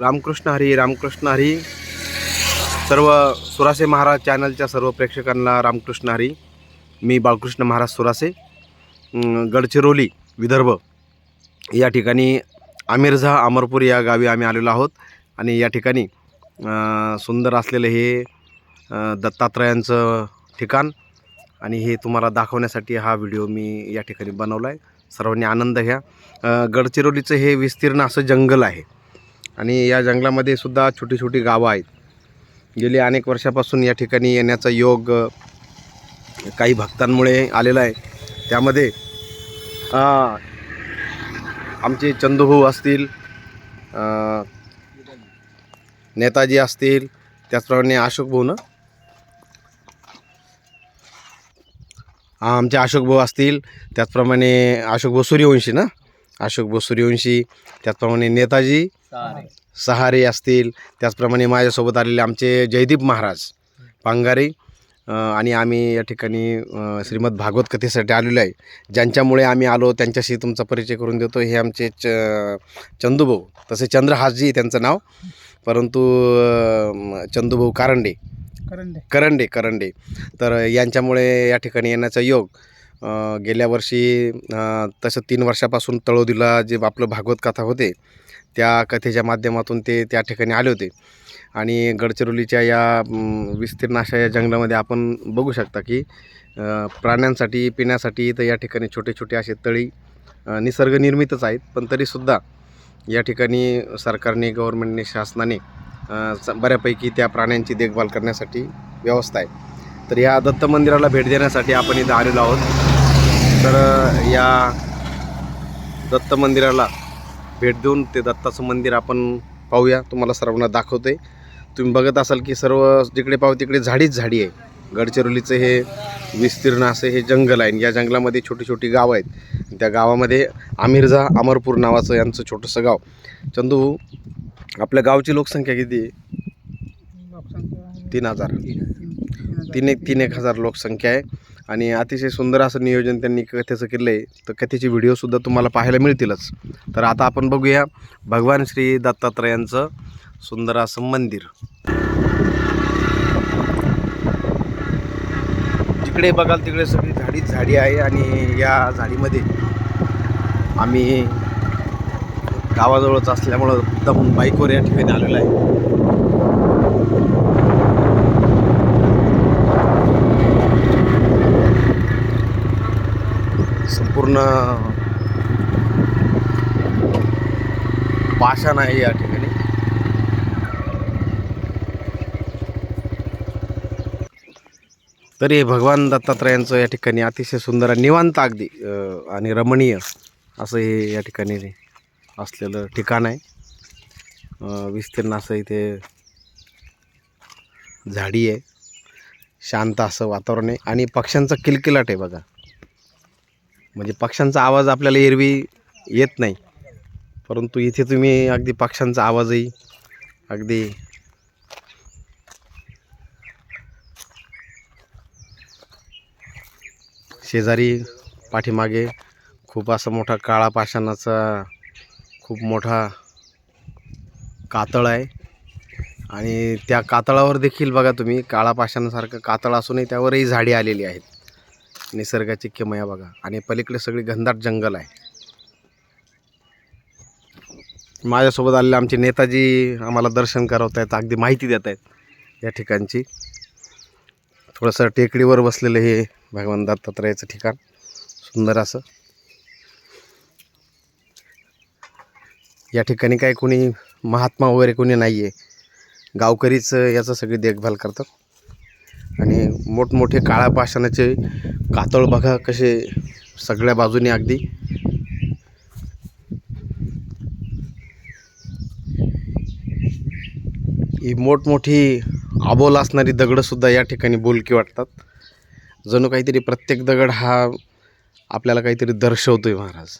रामकृष्ण हरी रामकृष्ण हरी. सर्व सुरासे महाराज चॅनलच्या सर्व प्रेक्षकांना रामकृष्ण हरी. मी बाळकृष्ण महाराज सुरासे. गडचिरोली विदर्भ. या ठिकाणी आमिरझा अमरपूर या गावी आम्ही आलेलो आहोत. आणि या ठिकाणी सुंदर असलेलं हे दत्तात्रयांचं ठिकाण. आणि हे तुम्हाला दाखवण्यासाठी हा व्हिडिओ मी या ठिकाणी बनवला आहे सर्वांनी आनंद घ्या. गडचिरोलीचं हे विस्तीर्ण असं जंगल आहे. आणि या जंगलामध्ये सुद्धा छोटी छोटी गावं आहेत. गेली अनेक वर्षापासून या ठिकाणी येण्याचा योग काही भक्तांमुळे आलेला आहे. त्यामध्ये आमचे चंदूभाऊ असतील नेताजी असतील त्याचप्रमाणे अशोक भाऊ ना? आमचे अशोक भाऊ असतील त्याचप्रमाणे अशोक भाऊ सूर्यवंशी ना? अशोक सूर्यवंशी त्याचप्रमाणे नेताजी सहारे. असतील. त्याचप्रमाणे माझ्यासोबत आलेले आमचे जयदीप महाराज पांगारे आणि आम्ही या ठिकाणी श्रीमद भागवत कथेसाठी आलेलो आहे. ज्यांच्यामुळे आम्ही आलो त्यांच्याशी तुमचा परिचय करून देतो. हे आमचे च चंदूभाऊ. तसे चंद्रहासजी त्यांचं नाव. परंतु चंदूभाऊ कारंडे. करंडे. करंडे करंडे. तर यांच्यामुळे या ठिकाणी येण्याचा योग गेल्या वर्षी तसं तीन वर्षापासून तळोदीला जे आपलं भागवत कथा होते त्या कथेच्या माध्यमातून ते त्या ठिकाणी आले होते. आणि गडचिरोलीच्या या विस्तीर्ण अशा या जंगलामध्ये आपण बघू शकता की प्राण्यांसाठी पिण्यासाठी तर या ठिकाणी छोटे छोटे असे तळी निसर्गनिर्मितच आहेत. पण तरीसुद्धा या ठिकाणी सरकारने गव्हर्नमेंटने शासनाने स- बऱ्यापैकी त्या प्राण्यांची देखभाल करण्यासाठी व्यवस्था आहे. तर या दत्त मंदिराला भेट देण्यासाठी आपण इथं आलेलो आहोत. तर या दत्त मंदिराला भेट देऊन ते दत्ताचं मंदिर आपण पाहूया. तुम्हाला सर्वांना दाखवते तुम्ही बघत असाल की सर्व जिकडे पाहू तिकडे झाडीच झाडी आहे. गडचिरोलीचं हे विस्तीर्ण असं हे जंगल आहे. आणि या जंगलामध्ये छोटी छोटी गावं आहेत. त्या गावामध्ये आमिरझा अमरपूर नावाचं यांचं छोटंसं गाव. चंदू आपल्या गावची लोकसंख्या किती आहे? तीन हजार. तीन एक तीन एक हजार लोकसंख्या आहे. आणि अतिशय सुंदर असं नियोजन त्यांनी कथेचं केलं आहे तर कथेचे व्हिडिओसुद्धा तुम्हाला पाहायला मिळतीलच. तर आता आपण बघूया भगवान श्री दत्तात्रयांचं सुंदर असं मंदिर. जिकडे बघाल तिकडे सगळी झाडीच झाडी आहे आणि या झाडीमध्ये आम्ही गावाजवळच असल्यामुळं एकदम बाईकवर या ठिकाणी आलेलो आहे. पूर्ण पाषाण आहे या ठिकाणी. तरी भगवान दत्तात्रयांचं या ठिकाणी अतिशय सुंदर निवांत अगदी आणि रमणीय असं हे या ठिकाणी असलेलं ठिकाण आहे. विस्तीर्ण असं इथे झाडी आहे. शांत असं वातावरण आहे. आणि पक्ष्यांचा किलकिलाट आहे बघा. म्हणजे पक्ष्यांचा आवाज आपल्याला एरवी येत नाही. परंतु इथे तुम्ही अगदी पक्ष्यांचा आवाजही अगदी शेजारी पाठीमागे खूप असा मोठा काळा पाषाणाचा खूप मोठा कातळ आहे. आणि त्या कातळावर देखील बघा तुम्ही काळा पाषाणासारखं कातळ असूनही त्यावरही झाडी आलेली आहेत. निसर्गाची किमया बघा. आणि पलीकडे सगळी घनदाट जंगल आहे. माझ्यासोबत आलेले आमचे नेताजी आम्हाला दर्शन करवत आहेत अगदी माहिती देत आहेत या ठिकाणची. थोडंसं टेकडीवर बसलेलं हे भगवान दत्तात्रयाचं ठिकाण. सुंदर असं. या ठिकाणी काय कोणी महात्मा वगैरे कोणी नाही आहे गावकरीच याचं सगळी देखभाल करतात. आणि मोठमोठे काळ्या पाषाणाचे कातळ बघा कसे सगळ्या बाजूने अगदी. ही मोठमोठी आबोल असणारी दगडंसुद्धा या ठिकाणी बोलकी वाटतात. जणू काहीतरी प्रत्येक दगड हा आपल्याला काहीतरी दर्शवतो आहे महाराज.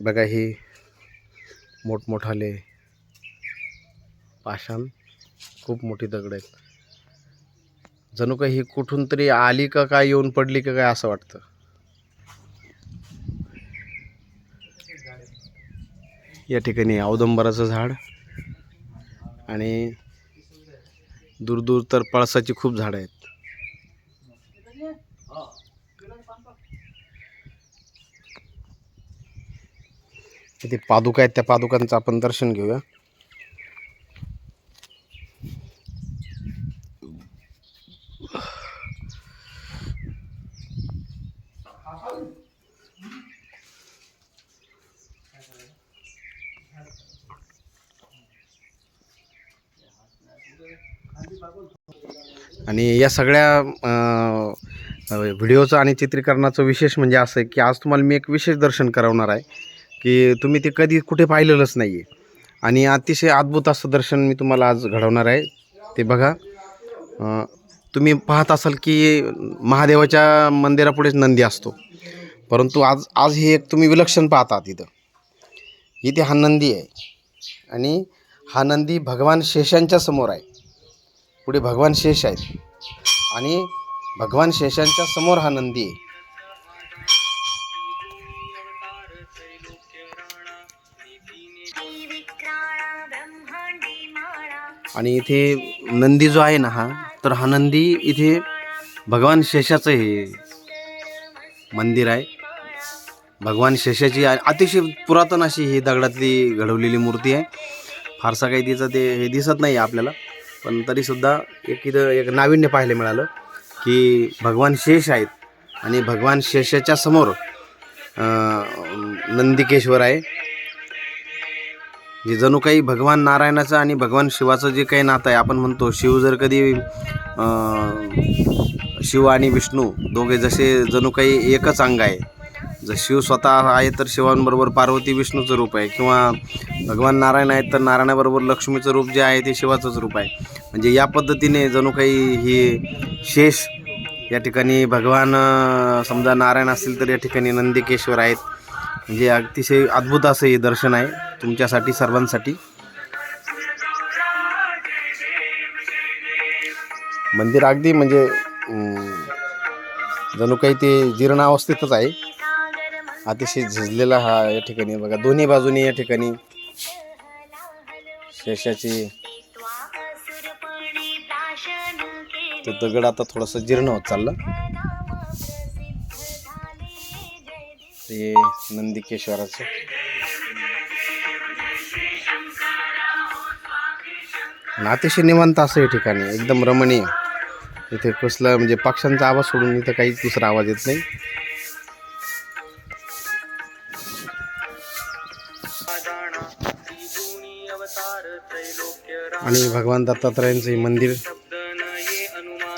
बघा ही मोठमोठाले पाषाण खूप मोठी दगड आहेत. जणू काही ही कुठून तरी आली का काय येऊन पडली का काय असं वाटतं? या ठिकाणी औदंबराचं झाड आणि दूर दूर तर पळसाची खूप झाडं आहेत. इथे पादुका आहेत त्या पादुकांचं आपण दर्शन घेऊया. आणि या सगळ्या व्हिडिओचं आणि चित्रीकरणाचं विशेष म्हणजे असं आहे की आज तुम्हाला मी एक विशेष दर्शन करवणार आहे की तुम्ही ते कधी कुठे पाहिलेलंच नाही आहे आणि अतिशय अद्भुत असं दर्शन मी तुम्हाला आज घडवणार आहे. ते बघा. तुम्ही पाहत असाल की महादेवाच्या मंदिरापुढेच नंदी असतो. परंतु आज आज हे एक तुम्ही विलक्षण पाहता तिथं इथे हा नंदी आहे. आणि हा नंदी भगवान शेषांच्या समोर आहे. पुढे भगवान शेष आहेत. आणि भगवान शेषांच्या समोर हा नंदी आहे. आणि इथे नंदी जो आहे ना हा तर हा नंदी इथे भगवान शेषाचं हे मंदिर आहे. भगवान शेषाची अतिशय पुरातन अशी ही दगडातली घडवलेली मूर्ती आहे. फारसा काही तिचं ते हे दिसत नाही आपल्याला. पण तरीसुद्धा एक इथं एक नाविन्य पाहायला मिळालं की भगवान शेष आहेत आणि भगवान शेषाच्या समोर नंदिकेश्वर आहे. जे जणू काही भगवान नारायणाचं आणि भगवान शिवाचं जे काही नातं आहे आपण म्हणतो शिव जर कधी शिव आणि विष्णू दोघे जसे जणू काही एकच अंग आहे जर शिव स्वतः आहे तर शिवांबरोबर पार्वती विष्णूचं रूप आहे किंवा भगवान नारायण आहेत तर नारायणाबरोबर लक्ष्मीचं रूप जे आहे ते शिवाचंच रूप आहे. म्हणजे या पद्धतीने जणू काही ही शेष या ठिकाणी भगवान समजा नारायण असतील तर या ठिकाणी नंदिकेश्वर आहेत. म्हणजे अतिशय अद्भुत असं हे दर्शन आहे तुमच्यासाठी सर्वांसाठी. मंदिर अगदी म्हणजे जणू काही ते जीर्णावस्थेतच आहे. अतिशय झिजलेला हा या ठिकाणी बघा. दोन्ही बाजूनी या ठिकाणी शेषाची तो दगड आता थोडंसं जीर्ण होत चाललं. ते नंदिकेश्वराचं. अतिशय निवांत असं या ठिकाणी एकदम रमणीय. इथे कसलं म्हणजे पक्ष्यांचा आवाज सोडून इथं काहीच दुसरा आवाज येत नाही. आणि भगवान दत्तात्रयांचं हे मंदिर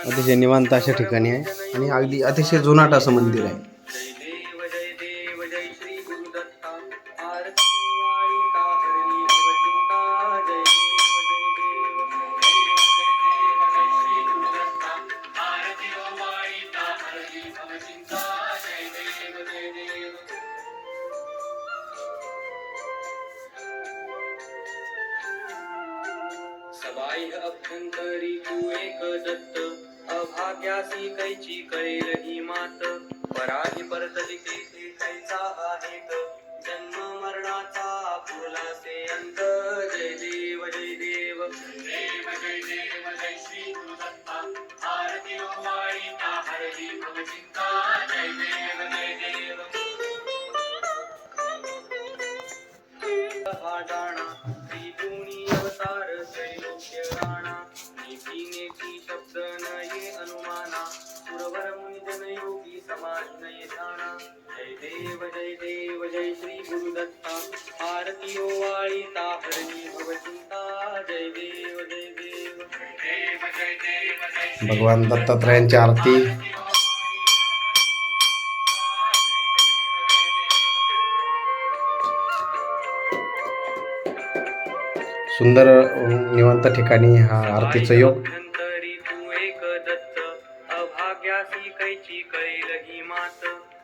अतिशय निवांत अशा ठिकाणी आहे. आणि अगदी अतिशय जुनाट असं मंदिर आहे. दत्त अभाग्यासी कैची कळेल ही मात. पराही परतली तेथे कैचा आहेत? जन्म मरणाचा फुलासे अंत. जय देव जय देव. देव जय देव जय श्री गुरुदत्ता आरती ओवाळी हरली भवचिंता जय देव गुरुदत्ता आरती ओवाळी ताहरणी भवचिंता जय देव जय देव. भगवान दत्तात्रयांची आरती. सुंदर निवांत ठिकाणी हा आरतीचा योग. अभ्यंतरी तू एक दत्त अभाग्यासी कैची कळेल ही मात.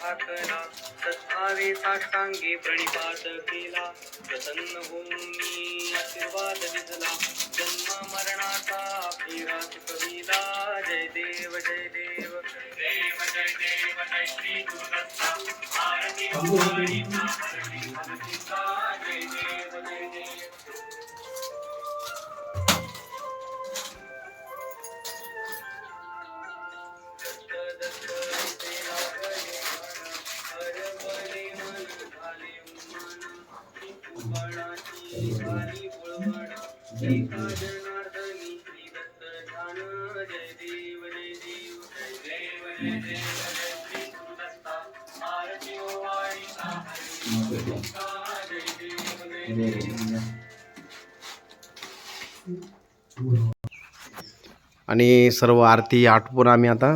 ठाकला सत्तावे साष्टांगे प्रणिपात केला. प्रसन्न होऊन आशीर्वाद दिसला जन्म मरणाचा फेरा चुकविला जय देव जय देव. देव जय देव जय श्री गुरुदत्ता. आरती. जय देव जय देव. आणि सर्व आरती आटपून आम्ही आता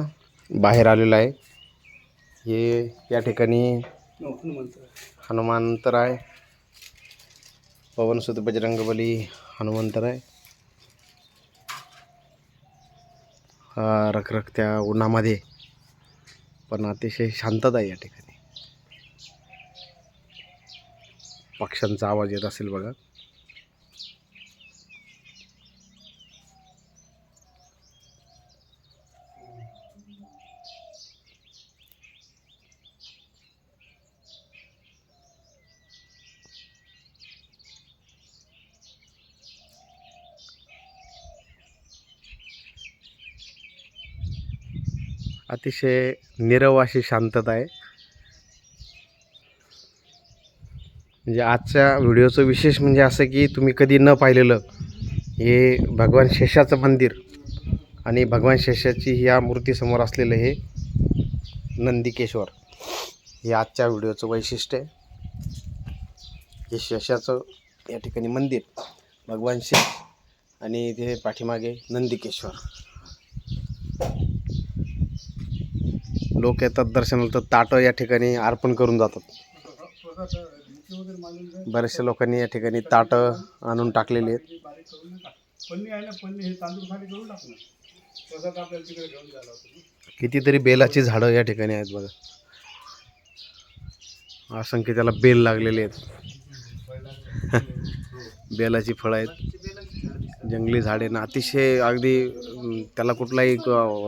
बाहेर आलेलो आहे. हे या ठिकाणी हनुमंतर आहे पवनसुत बजरंगबली हनुमंतराय रखरखत्या उन्हामध्ये. पण अतिशय शांतता आहे या ठिकाणी. पक्ष्यांचा आवाज येत असेल बघा. अतिशय निरव अशी शांतता आहे. म्हणजे आजच्या व्हिडिओचं विशेष म्हणजे असं की तुम्ही कधी न पाहिलेलं हे भगवान शेषाचं मंदिर आणि भगवान शेषाची या मूर्तीसमोर असलेलं हे नंदिकेश्वर हे आजच्या व्हिडिओचं वैशिष्ट्य आहे. हे शेषाचं या ठिकाणी मंदिर भगवान शेष आणि ते पाठीमागे नंदिकेश्वर. लोक येतात दर्शनाला तर ताटं या ठिकाणी अर्पण करून जातात. बऱ्याचशा लोकांनी या ठिकाणी ताटं आणून टाकलेली आहेत. कितीतरी बेलाची झाडं या ठिकाणी आहेत बघा. असंख्य त्याला बेल लागलेले आहेत. बेलाची फळं आहेत. जंगली झाडे ना अतिशय अगदी त्याला कुठलाही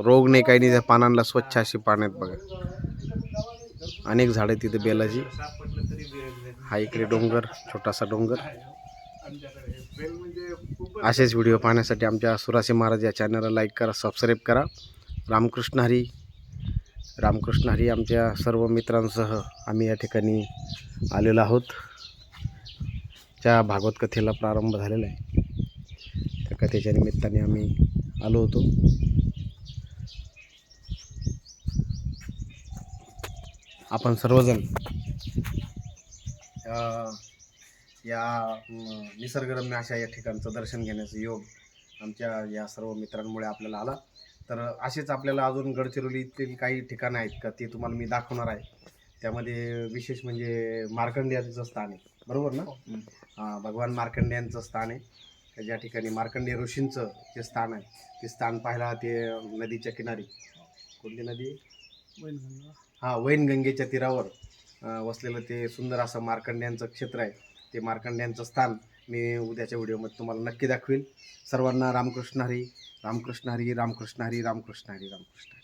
रोग नाही काही नाही त्या पानांना स्वच्छ अशी पाण्यात बघा. अनेक झाडं तिथे बेलाची. हा इकडे डोंगर छोटासा डोंगर. असेच व्हिडिओ पाहण्यासाठी आमच्या सुरासे महाराज या चॅनलला लाईक करा सबस्क्राईब करा. रामकृष्ण हरी. रामकृष्ण हरी आमच्या सर्व मित्रांसह आम्ही या ठिकाणी आलेलो आहोत. त्या भागवत कथेला प्रारंभ झालेला आहे. कथेच्या निमित्ताने आम्ही आलो होतो. आपण सर्वजण या निसर्गरम्य अशा या ठिकाणचं दर्शन घेण्याचं योग आमच्या या सर्व मित्रांमुळे आपल्याला आला. तर असेच आपल्याला अजून गडचिरोलीतील काही ठिकाणं आहेत का ते तुम्हाला मी दाखवणार आहे. त्यामध्ये विशेष म्हणजे मार्कंडेयाचं स्थान आहे. बरोबर ना? हां भगवान मार्कंडेयांचं स्थान आहे. ज्या ठिकाणी मार्कंडेय ऋषींचं जे स्थान आहे ते स्थान पाहायला ते नदीच्या किनारी. कोणती नदी? वैनगंगा. हा वैनगंगेच्या तीरावर वसलेलं ते सुंदर असं मार्कंड्यांचं क्षेत्र आहे. ते मार्कंड्यांचं स्थान मी उद्याच्या व्हिडिओमध्ये तुम्हाला नक्की दाखवेल सर्वांना रामकृष्ण हरी रामकृष्ण हरी रामकृष्ण हरी रामकृष्ण हरी रामकृष्ण.